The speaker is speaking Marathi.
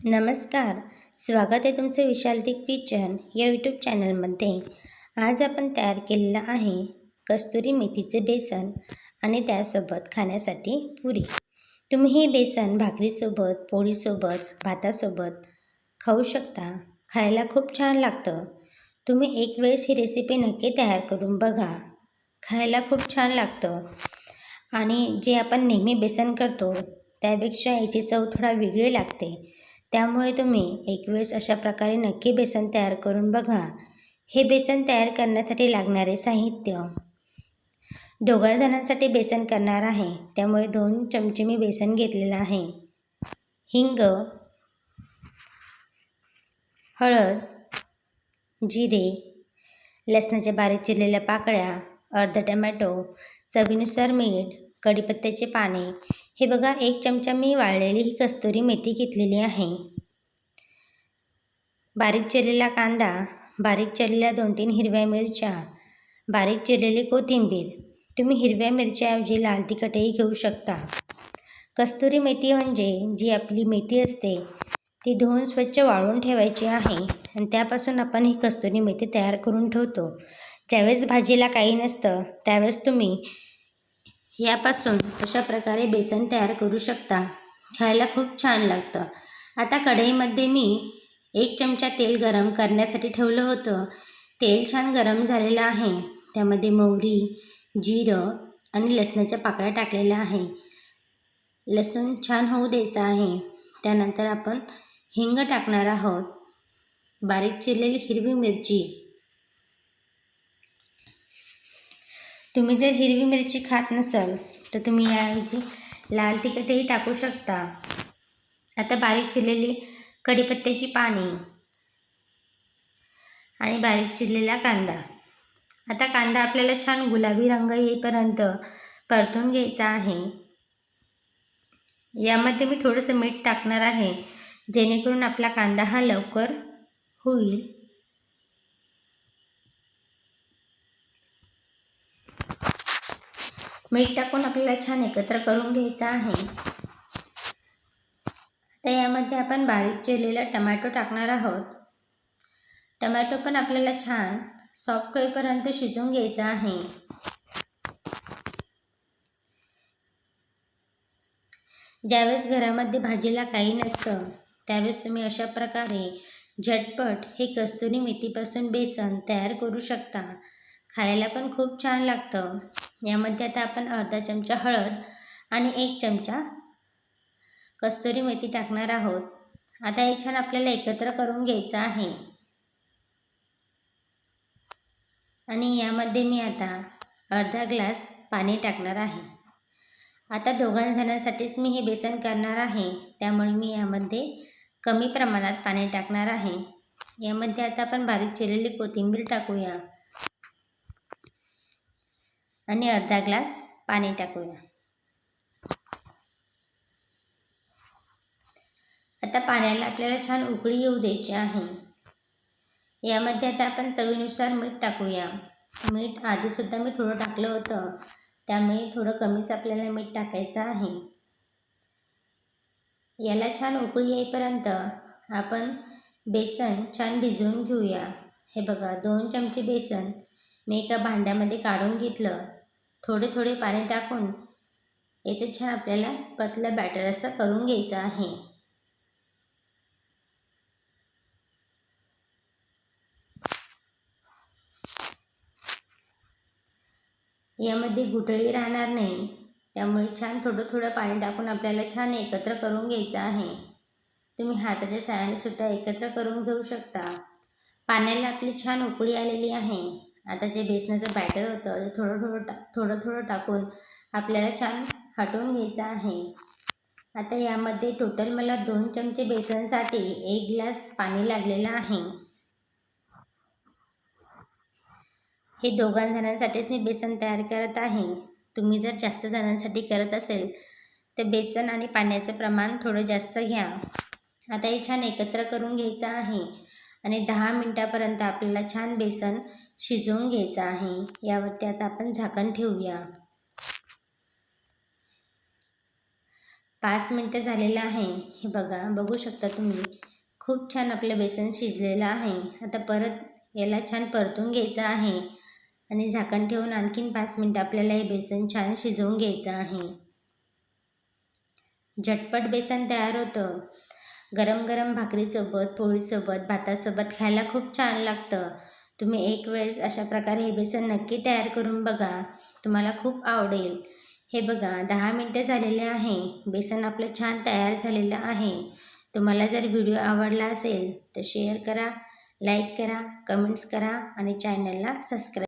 नमस्कार. स्वागत आहे तुमचं विशालती किचन या यूट्यूब चॅनलमध्ये. आज आपण तयार केलेलं आहे कस्तुरी मेथीचे बेसन आणि त्यासोबत खाण्यासाठी पुरी. तुम्ही हे बेसन भाकरीसोबत पोळीसोबत भातासोबत खाऊ शकता. खायला खूप छान लागतं. तुम्ही एक वेळेस ही रेसिपी नक्की तयार करून बघा. खायला खूप छान लागतं. आणि जे आपण नेहमी बेसन करतो त्यापेक्षा याची चव थोडा वेगळी लागते. त्यामुळे तुम्ही एक वेळेस अशा प्रकारे नक्की बेसन तयार करून बघा. हे बेसन तयार करण्यासाठी लागणारे साहित्य. दोघा जणांसाठी बेसन करणार आहे. त्यामुळे दोन चमचे मी बेसन घेतलेलं आहे. हिंग हळद जिरे लसणाच्या बारीक चिरलेल्या पाकळ्या अर्ध टमॅटो चवीनुसार मीठ कढीपत्त्याचे पाने. हे बघा एक चमचा मी वाळलेली ही कस्तुरी मेथी घेतलेली आहे. बारीक चिरलेला कांदा बारीक चिरलेल्या दोन तीन हिरव्या मिरच्या बारीक चिरलेली कोथिंबीर. तुम्ही हिरव्या मिरच्याऐवजी लाल तिखटही घेऊ शकता. कस्तुरी मेथी म्हणजे जी आपली मेथी असते ती धुवून स्वच्छ वाळून ठेवायची आहे आणि त्यापासून आपण ही कस्तुरी मेथी तयार करून ठेवतो. ज्यावेळेस भाजीला काही नसतं त्यावेळेस तुम्ही यापासून अशा प्रकारे बेसन तयार करू शकता. खायला खूप छान लागतं. आता कढईमध्ये मी एक चमचा तेल गरम करण्यासाठी ठेवलं होतं. तेल छान गरम झालेलं आहे. त्यामध्ये मोहरी जिरं आणि लसणाच्या पाकळ्या टाकलेल्या आहे. लसूण छान होऊ द्यायचा आहे. त्यानंतर आपण हिंग टाकणार आहोत. बारीक चिरलेली हिरवी मिरची तुम्ही जर हिरवी मिरची खात नसाल तर तुम्ही याऐवजी लाल तिखटही टाकू शकता. आता बारीक चिरलेली कढीपत्त्याची पाणी आणि बारीक चिरलेला कांदा. आता कांदा आपल्याला छान गुलाबी रंग येईपर्यंत परतून घ्यायचा आहे. यामध्ये मी थोडंसं मीठ टाकणार आहे जेणेकरून आपला कांदा हा लवकर होईल. मीठ टाकून आपल्याला छान एकत्र करून घ्यायचं आहे. आता यामध्ये आपण बारीक चिरलेला टमॅटो टाकणार आहोत. टमॅटो पण आपल्याला छान सॉफ्ट होईपर्यंत शिजवून घ्यायचा आहे. ज्यावेळेस घरामध्ये भाजीला काही नसतं त्यावेळेस तुम्ही अशा प्रकारे झटपट हे कस्तुरी मेथीपासून बेसन तयार करू शकता. खायला पण खूप छान लागतं. यामध्ये आता आपण अर्धा चमचा हळद आणि एक चमचा कस्तुरी मेथी टाकणार आहोत. आता हे छान आपल्याला एकत्र करून घ्यायचं आहे. आणि यामध्ये मी आता अर्धा ग्लास पाणी टाकणार आहे. आता दोघांजणांसाठीच मी हे बेसन करणार आहे. त्यामुळे मी यामध्ये कमी प्रमाणात पाणी टाकणार आहे. यामध्ये आता आपण बारीक चिरलेली कोथिंबीर टाकूया. आणि अर्धा ग्लास पाणी टाकूया आता पाण्याला आपल्याला छान उकळी येऊ द्यायची आहे. यामध्ये आता आपण चवीनुसार मीठ टाकूया. मीठ आधीसुद्धा मी थोडं टाकलं होतं. त्यामुळे थोडं कमीच आपल्याला मीठ टाकायचं आहे. याला छान उकळी येईपर्यंत आपण बेसन छान भिजवून घेऊया. हे बघा दोन चमचे बेसन मी एका भांड्यामध्ये काढून घेतलं. थोडे थोडे पाणी टाकून याचं छान आपल्याला पतला बॅटर असं करून घ्यायचं आहे. यामध्ये गुटळी राहणार नाही. त्यामुळे छान थोडं थोडं पाणी टाकून आपल्याला छान एकत्र करून घ्यायचं आहे. तुम्ही हाताच्या साहाय्याने सुद्धा एकत्र करून घेऊ शकता. पाण्याला आपली छान उकळी आलेली आहे. आता जे बेसनाचं बॅटर होतं ते थोडं थोडं टा थोडं थोडं टाकून आपल्याला छान हटवून घ्यायचं आहे. आता यामध्ये टोटल मला दोन चमचे बेसनसाठी एक ग्लास पाणी लागलेलं आहे. हे दोघां जणांसाठीच मी बेसन तयार करत आहे. तुम्ही जर जास्त जणांसाठी करत असेल तर बेसन आणि पाण्याचं प्रमाण थोडं जास्त घ्या. आता हे छान एकत्र करून घ्यायचं आहे. आणि दहा मिनटापर्यंत आपल्याला छान बेसन शिजवून घ्यायचं आहे. यावरती आता आपण झाकण ठेवूया. पाच मिनटं झालेलं आहे. हे बघा बघू शकता तुम्ही. खूप छान आपलं बेसन शिजलेलं आहे. आता परत याला छान परतून घ्यायचं आहे. आणि झाकण ठेवून आणखीन पाच मिनटं आपल्याला हे बेसन छान शिजवून घ्यायचं आहे. झटपट बेसन तयार होतं. गरम गरम भाकरीसोबत पोळीसोबत भातासोबत खायला खूप छान लागतं. तुम्ही एक वेळेस अशा प्रकारे हे बेसन नक्की तयार करून बघा. तुम्हाला खूप आवडेल. हे बघा दहा मिनटं झालेले आहे. बेसन आपलं छान तयार झालेलं आहे. तुम्हाला जर व्हिडिओ आवडला असेल तर शेअर करा लाईक करा कमेंट्स करा आणि चॅनलला सबस्क्राईब